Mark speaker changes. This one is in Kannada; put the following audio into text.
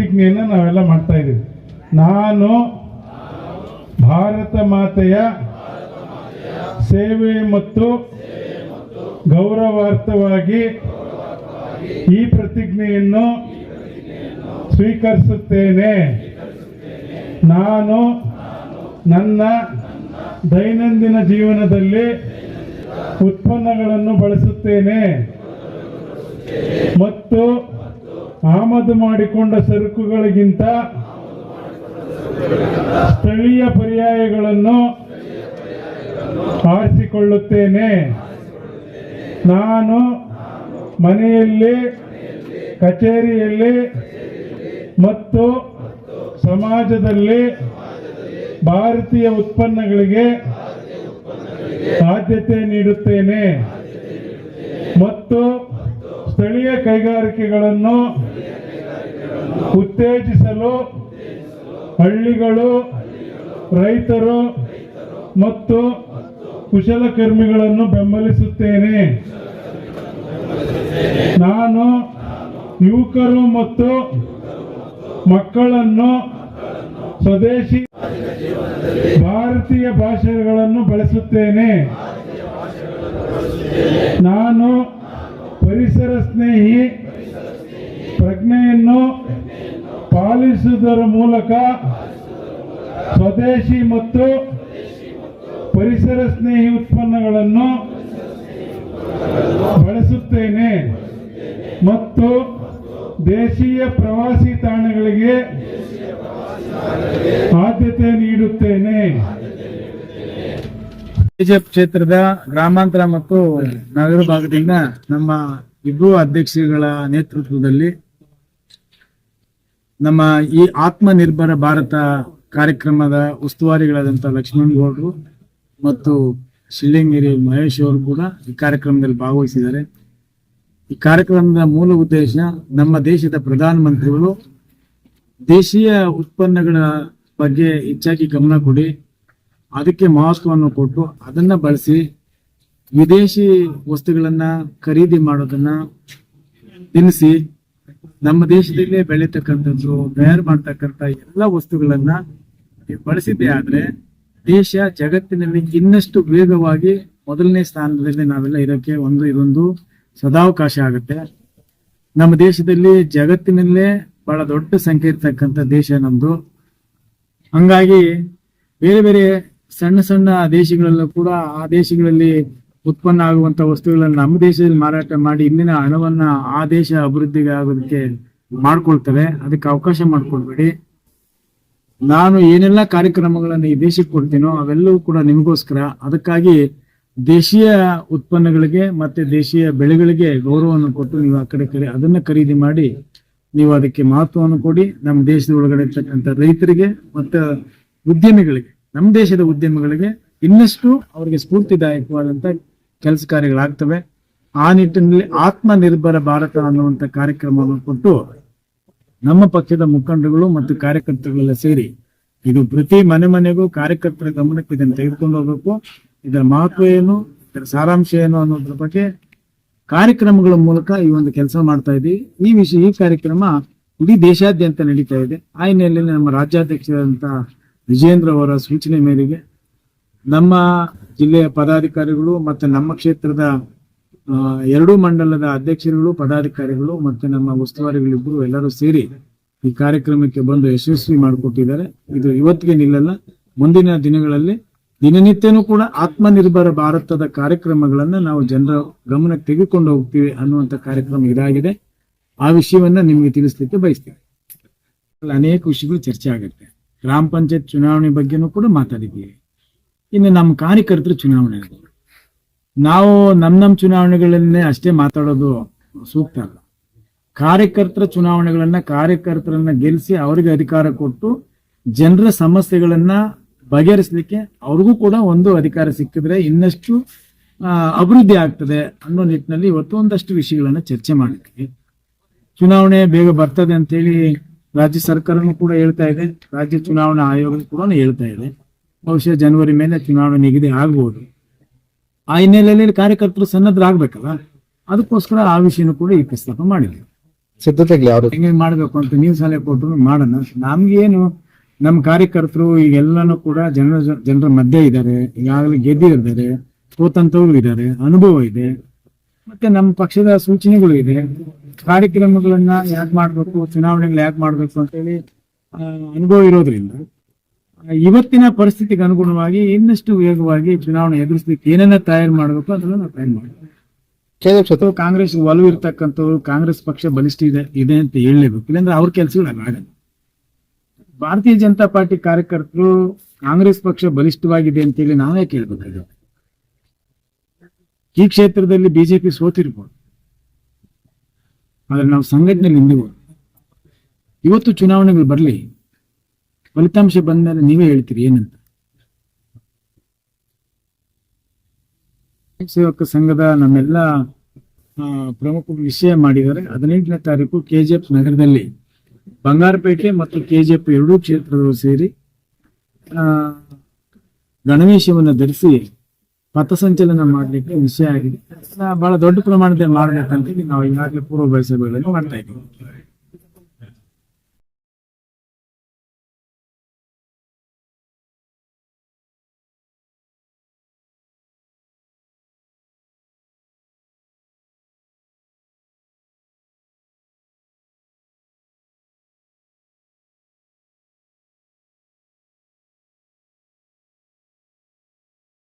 Speaker 1: ಪ್ರತಿಜ್ಞೆಯನ್ನು ನಾವೆಲ್ಲ ಮಾಡ್ತಾ ಇದ್ದೀವಿ. ನಾನು ಭಾರತ ಮಾತೆಯ ಸೇವೆ ಮತ್ತು ಗೌರವಾರ್ಥವಾಗಿ ಈ ಪ್ರತಿಜ್ಞೆಯನ್ನು ಸ್ವೀಕರಿಸುತ್ತೇನೆ. ನಾನು ನನ್ನ ದೈನಂದಿನ ಜೀವನದಲ್ಲಿ ಉತ್ಪನ್ನಗಳನ್ನು ಬಳಸುತ್ತೇನೆ. ಮತ್ತು ಆಮದು ಮಾಡಿಕೊಂಡ ಸರಕುಗಳಿಗಿಂತ ಸ್ಥಳೀಯ ಪರ್ಯಾಯಗಳನ್ನು ಆರಿಸಿಕೊಳ್ಳುತ್ತೇನೆ. ನಾನು ಮನೆಯಲ್ಲಿ, ಕಚೇರಿಯಲ್ಲಿ ಮತ್ತು ಸಮಾಜದಲ್ಲಿ ಭಾರತೀಯ ಉತ್ಪನ್ನಗಳಿಗೆ ಆದ್ಯತೆ ನೀಡುತ್ತೇನೆ. ಮತ್ತು ಸ್ಥಳೀಯ ಕೈಗಾರಿಕೆಗಳನ್ನು ಉತ್ತೇಜಿಸಲು ಹಳ್ಳಿಗಳು, ರೈತರು ಮತ್ತು ಕುಶಲಕರ್ಮಿಗಳನ್ನು ಬೆಂಬಲಿಸುತ್ತೇನೆ. ನಾನು ಯುವಕರು ಮತ್ತು ಮಕ್ಕಳನ್ನು ಸ್ವದೇಶಿ ಭಾರತೀಯ ಭಾಷೆಗಳನ್ನು ಬಳಸುತ್ತೇನೆ. ನಾನು ಪರಿಸರ ಸ್ನೇಹಿ ಪ್ರಜ್ಞೆಯನ್ನು ಪಾಲಿಸುವುದರ ಮೂಲಕ ಸ್ವದೇಶಿ ಮತ್ತು ಪರಿಸರ ಸ್ನೇಹಿ ಉತ್ಪನ್ನಗಳನ್ನು ಬಳಸುತ್ತೇನೆ ಮತ್ತು ದೇಶೀಯ ಪ್ರವಾಸಿ ತಾಣಗಳಿಗೆ ಆದ್ಯತೆ ನೀಡುತ್ತೇನೆ.
Speaker 2: ಬಿಜೆಪಿ ಕ್ಷೇತ್ರದ ಗ್ರಾಮಾಂತರ ಮತ್ತು ನಗರ ಭಾಗದಿಂದ ನಮ್ಮ ಇಬ್ಬರು ಅಧ್ಯಕ್ಷಗಳ ನೇತೃತ್ವದಲ್ಲಿ ನಮ್ಮ ಈ ಆತ್ಮನಿರ್ಭರ ಭಾರತ ಕಾರ್ಯಕ್ರಮದ ಉಸ್ತುವಾರಿಗಳಾದಂಥ ಲಕ್ಷ್ಮಣ್ ಗೌಡ್ರು ಮತ್ತು ಶಿಳ್ಳಿಂಗೇರಿ ಮಹೇಶ್ ಅವರು ಕೂಡ ಈ ಕಾರ್ಯಕ್ರಮದಲ್ಲಿ ಭಾಗವಹಿಸಿದ್ದಾರೆ. ಈ ಕಾರ್ಯಕ್ರಮದ ಮೂಲ ಉದ್ದೇಶ ನಮ್ಮ ದೇಶದ ಪ್ರಧಾನಮಂತ್ರಿಗಳು ದೇಶೀಯ ಉತ್ಪನ್ನಗಳ ಬಗ್ಗೆ ಹೆಚ್ಚಾಗಿ ಗಮನ ಕೊಡಿ, ಅದಕ್ಕೆ ಮಹತ್ವವನ್ನು ಕೊಟ್ಟು ಅದನ್ನ ಬಳಸಿ ವಿದೇಶಿ ವಸ್ತುಗಳನ್ನ ಖರೀದಿ ಮಾಡೋದನ್ನ ತಿನ್ನಿಸಿ ನಮ್ಮ ದೇಶದಲ್ಲೇ ಬೆಳೀತಕ್ಕಂಥದ್ದು ತಯಾರು ಮಾಡ್ತಕ್ಕಂಥ ಎಲ್ಲ ವಸ್ತುಗಳನ್ನ ಬಳಸಿದ್ದೆ ಆದ್ರೆ ದೇಶ ಜಗತ್ತಿನಲ್ಲಿ ಇನ್ನಷ್ಟು ವೇಗವಾಗಿ ಮೊದಲನೇ ಸ್ಥಾನದಲ್ಲಿ ನಾವೆಲ್ಲ ಇರೋಕೆ ಒಂದು ಇದೊಂದು ಸದಾವಕಾಶ ಆಗುತ್ತೆ. ನಮ್ಮ ದೇಶದಲ್ಲಿ ಜಗತ್ತಿನಲ್ಲೇ ಬಹಳ ದೊಡ್ಡ ಸಂಖ್ಯೆ ಇರ್ತಕ್ಕಂಥ ದೇಶ ನಮ್ದು. ಹಂಗಾಗಿ ಬೇರೆ ಬೇರೆ ಸಣ್ಣ ಸಣ್ಣ ದೇಶಗಳಲ್ಲೂ ಕೂಡ ಆ ದೇಶಗಳಲ್ಲಿ ಉತ್ಪನ್ನ ಆಗುವಂತ ವಸ್ತುಗಳನ್ನ ನಮ್ಮ ದೇಶದಲ್ಲಿ ಮಾರಾಟ ಮಾಡಿ ಇಂದಿನ ಹಣವನ್ನ ಆ ದೇಶ ಅಭಿವೃದ್ಧಿಗೆ ಆಗೋದಕ್ಕೆ ಮಾಡ್ಕೊಳ್ತವೆ. ಅದಕ್ಕೆ ಅವಕಾಶ ಮಾಡ್ಕೊಳ್ಬೇಡಿ. ನಾನು ಏನೆಲ್ಲ ಕಾರ್ಯಕ್ರಮಗಳನ್ನು ಈ ದೇಶಕ್ಕೆ ಕೊಡ್ತೀನೋ ಅವೆಲ್ಲವೂ ಕೂಡ ನಿಮಗೋಸ್ಕರ. ಅದಕ್ಕಾಗಿ ದೇಶೀಯ ಉತ್ಪನ್ನಗಳಿಗೆ ಮತ್ತೆ ದೇಶೀಯ ಬೆಳೆಗಳಿಗೆ ಗೌರವವನ್ನು ಕೊಟ್ಟು ನೀವು ಆ ಕಡೆ ಕಡೆ ಅದನ್ನ ಖರೀದಿ ಮಾಡಿ ನೀವು ಅದಕ್ಕೆ ಮಹತ್ವವನ್ನು ಕೊಡಿ. ನಮ್ಮ ದೇಶದ ಒಳಗಡೆ ಇರ್ತಕ್ಕಂಥ ರೈತರಿಗೆ ಮತ್ತು ಉದ್ಯಮಿಗಳಿಗೆ, ನಮ್ಮ ದೇಶದ ಉದ್ಯಮಿಗಳಿಗೆ ಇನ್ನಷ್ಟು ಅವರಿಗೆ ಸ್ಫೂರ್ತಿದಾಯಕವಾದಂತ ಕೆಲಸ ಕಾರ್ಯಗಳಾಗ್ತವೆ. ಆ ನಿಟ್ಟಿನಲ್ಲಿ ಆತ್ಮನಿರ್ಭರ ಭಾರತ ಅನ್ನುವಂಥ ಕಾರ್ಯಕ್ರಮವನ್ನು ಕೊಟ್ಟು ನಮ್ಮ ಪಕ್ಷದ ಮುಖಂಡರುಗಳು ಮತ್ತು ಕಾರ್ಯಕರ್ತರುಗಳೆಲ್ಲ ಸೇರಿ ಇದು ಪ್ರತಿ ಮನೆ ಮನೆಗೂ ಕಾರ್ಯಕರ್ತರ ಗಮನಕ್ಕೆ ಇದನ್ನು ತೆಗೆದುಕೊಂಡು ಹೋಗಬೇಕು. ಇದರ ಮಹತ್ವ ಏನು, ಇದರ ಸಾರಾಂಶ ಏನು ಅನ್ನೋದ್ರ ಬಗ್ಗೆ ಕಾರ್ಯಕ್ರಮಗಳ ಮೂಲಕ ಈ ಒಂದು ಕೆಲಸ ಮಾಡ್ತಾ ಇದ್ದೀವಿ. ಈ ವಿಷಯ, ಈ ಕಾರ್ಯಕ್ರಮ ಇಡೀ ದೇಶಾದ್ಯಂತ ನಡೀತಾ ಇದೆ. ಆ ಹಿನ್ನೆಲೆಯಲ್ಲಿ ನಮ್ಮ ರಾಜ್ಯಾಧ್ಯಕ್ಷರಾದಂತಹ ವಿಜೇಂದ್ರ ಅವರ ಸೂಚನೆ ಮೇರೆಗೆ ನಮ್ಮ ಜಿಲ್ಲೆಯ ಪದಾಧಿಕಾರಿಗಳು ಮತ್ತು ನಮ್ಮ ಕ್ಷೇತ್ರದ ಎರಡು ಮಂಡಲದ ಅಧ್ಯಕ್ಷರುಗಳು, ಪದಾಧಿಕಾರಿಗಳು ಮತ್ತು ನಮ್ಮ ಉಸ್ತುವಾರಿಗಳಿಬ್ಬರು ಎಲ್ಲರೂ ಸೇರಿ ಈ ಕಾರ್ಯಕ್ರಮಕ್ಕೆ ಬಂದು ಯಶಸ್ವಿ ಮಾಡಿಕೊಟ್ಟಿದ್ದಾರೆ. ಇದು ಇವತ್ತಿಗೆ ನಿಲ್ಲಲ್ಲ. ಮುಂದಿನ ದಿನಗಳಲ್ಲಿ ದಿನನಿತ್ಯನೂ ಕೂಡ ಆತ್ಮನಿರ್ಭರ ಭಾರತದ ಕಾರ್ಯಕ್ರಮಗಳನ್ನ ನಾವು ಜನರ ಗಮನಕ್ಕೆ ತೆಗೆದುಕೊಂಡು ಹೋಗ್ತೀವಿ ಅನ್ನುವಂಥ ಕಾರ್ಯಕ್ರಮ ಇದಾಗಿದೆ. ಆ ವಿಷಯವನ್ನ ನಿಮಗೆ ತಿಳಿಸ್ಲಿಕ್ಕೆ ಬಯಸ್ತೀವಿ ಅನೇಕ ವಿಷಯಗಳು ಚರ್ಚೆ ಆಗುತ್ತೆ. ಗ್ರಾಮ ಪಂಚಾಯತ್ ಚುನಾವಣೆ ಬಗ್ಗೆನೂ ಕೂಡ ಮಾತಾಡಿದ್ದೀವಿ. ಇನ್ನು ನಮ್ಮ ಕಾರ್ಯಕರ್ತರ ಚುನಾವಣೆ ಇದೆ. ನಾವು ನಮ್ಮ ನಮ್ಮ ಚುನಾವಣೆಗಳನ್ನೇ ಅಷ್ಟೇ ಮಾತಾಡೋದು ಸೂಕ್ತ ಅಲ್ಲ. ಕಾರ್ಯಕರ್ತರ ಚುನಾವಣೆಗಳನ್ನ ಕಾರ್ಯಕರ್ತರನ್ನ ಗೆಲ್ಲಿಸಿ ಅವರಿಗೆ ಅಧಿಕಾರ ಕೊಟ್ಟು ಜನರ ಸಮಸ್ಯೆಗಳನ್ನ ಬಗೆಹರಿಸಲಿಕ್ಕೆ ಅವ್ರಿಗೂ ಕೂಡ ಒಂದು ಅಧಿಕಾರ ಸಿಕ್ಕಿದ್ರೆ ಇನ್ನಷ್ಟು ಅಭಿವೃದ್ಧಿ ಆಗ್ತದೆ ಅನ್ನೋ ನಿಟ್ಟಿನಲ್ಲಿ ಇವತ್ತು ಒಂದಷ್ಟು ವಿಷಯಗಳನ್ನ ಚರ್ಚೆ ಮಾಡಿದ್ವಿ. ಚುನಾವಣೆ ಬೇಗ ಬರ್ತದೆ ಅಂತೇಳಿ ರಾಜ್ಯ ಸರ್ಕಾರನೂ ಕೂಡ ಹೇಳ್ತಾ ಇದೆ. ರಾಜ್ಯ ಚುನಾವಣಾ ಆಯೋಗ ಕೂಡ ಹೇಳ್ತಾ ಇದೆ. ಬಹುಶಃ ಜನವರಿ ಮೇಲೆ ಚುನಾವಣೆ ನಿಗದಿ ಆಗ್ಬೋದು. ಆ ಹಿನ್ನೆಲೆಯಲ್ಲಿ ಕಾರ್ಯಕರ್ತರು ಸನ್ನದ್ಧರಾಗಬೇಕಲ್ಲ? ಅದಕ್ಕೋಸ್ಕರ ಆ ವಿಷಯನೂ ಕೂಡ ಈ ಪ್ರಸ್ತಾಪ ಮಾಡಿದ್ವಿ
Speaker 3: ಸಿದ್ಧತೆಗಳು ಯಾವ
Speaker 2: ಹೆಂಗೆ ಮಾಡ್ಬೇಕು ಅಂತ ನೀವು ಸಲಹೆ ಕೊಟ್ಟರು ಮಾಡೋಣ. ನಮ್ಗೇನು ನಮ್ಮ ಕಾರ್ಯಕರ್ತರು ಈಗೆಲ್ಲಾನು ಕೂಡ ಜನರ ಜನರ ಮಧ್ಯೆ ಇದ್ದಾರೆ. ಈಗಾಗಲೇ ಗೆದ್ದಿದ್ದಾರೆ. ಕೋತಂತವ್ರು ಇದ್ದಾರೆ. ಅನುಭವ ಇದೆ. ಮತ್ತೆ ನಮ್ಮ ಪಕ್ಷದ ಸೂಚನೆಗಳು ಇದೆ. ಕಾರ್ಯಕ್ರಮಗಳನ್ನ ಯಾಕೆ ಮಾಡ್ಬೇಕು ಚುನಾವಣೆಗಳು ಯಾಕೆ ಮಾಡ್ಬೇಕು ಅಂತೇಳಿ ಹೇಳಿ ಅನುಭವ ಇರೋದ್ರಿಂದ ಇವತ್ತಿನ ಪರಿಸ್ಥಿತಿಗೆ ಅನುಗುಣವಾಗಿ ಇನ್ನಷ್ಟು ವೇಗವಾಗಿ ಚುನಾವಣೆ ಎದುರಿಸ್ಲಿಕ್ಕೆ ಏನನ್ನ ತಯಾರು ಮಾಡಬೇಕು ಅದನ್ನ ನಾವು ತಯಾರು ಮಾಡ್ಬೇಕು ಕಾಂಗ್ರೆಸ್ ಒಲವು ಇರ್ತಕ್ಕಂಥವ್ರು ಕಾಂಗ್ರೆಸ್ ಪಕ್ಷ ಬಲಿಷ್ಠ ಇದೆ ಇದೆ ಅಂತ ಹೇಳಲೇಬೇಕು. ಇಲ್ಲಾಂದ್ರೆ ಅವ್ರ ಕೆಲಸಗಳು ಆಗಲ್ಲ ಭಾರತೀಯ ಜನತಾ ಪಾರ್ಟಿ ಕಾರ್ಯಕರ್ತರು ಕಾಂಗ್ರೆಸ್ ಪಕ್ಷ ಬಲಿಷ್ಠವಾಗಿದೆ ಅಂತ ಹೇಳಿ ನಾವೇ ಕೇಳ್ಬೇಕಾಗಿದೆ. ಈ ಕ್ಷೇತ್ರದಲ್ಲಿ ಬಿಜೆಪಿ ಸೋತಿರ್ಬೋದು. ಆದ್ರೆ ನಾವು ಸಂಘಟನೆಯಲ್ಲಿ ಇವತ್ತು ಚುನಾವಣೆಗಳು ಬರಲಿ ಫಲಿತಾಂಶ ಬಂದ್ಮೇಲೆ ನೀವೇ ಹೇಳ್ತೀರಿ ಏನಂತ? ಸೇವಕ ಸಂಘದ ನಮ್ಮೆಲ್ಲ ಪ್ರಮುಖ ವಿಷಯ ಮಾಡಿದ್ದಾರೆ. ಹದಿನೆಂಟನೇ ತಾರೀಕು ಕೆಜಿಎಫ್ ನಗರದಲ್ಲಿ ಬಂಗಾರಪೇಟೆ ಮತ್ತು ಕೆಜಿಎಫ್ ಎರಡೂ ಕ್ಷೇತ್ರದವರು ಸೇರಿ ಗಣವೇಶವನ್ನು ಧರಿಸಿ ಪಥಸಂಚಲನ ಮಾಡಲಿಕ್ಕೆ ವಿಷಯ ಆಗಿದೆ. ಬಹಳ ದೊಡ್ಡ ಪ್ರಮಾಣದಲ್ಲಿ ಮಾಡಬೇಕಂತ ನಾವು ಈಗಾಗಲೇ ಪೂರ್ವ ಸಭೆಗಳನ್ನು ಮಾಡ್ತಾ ಇದ್ದೀವಿ.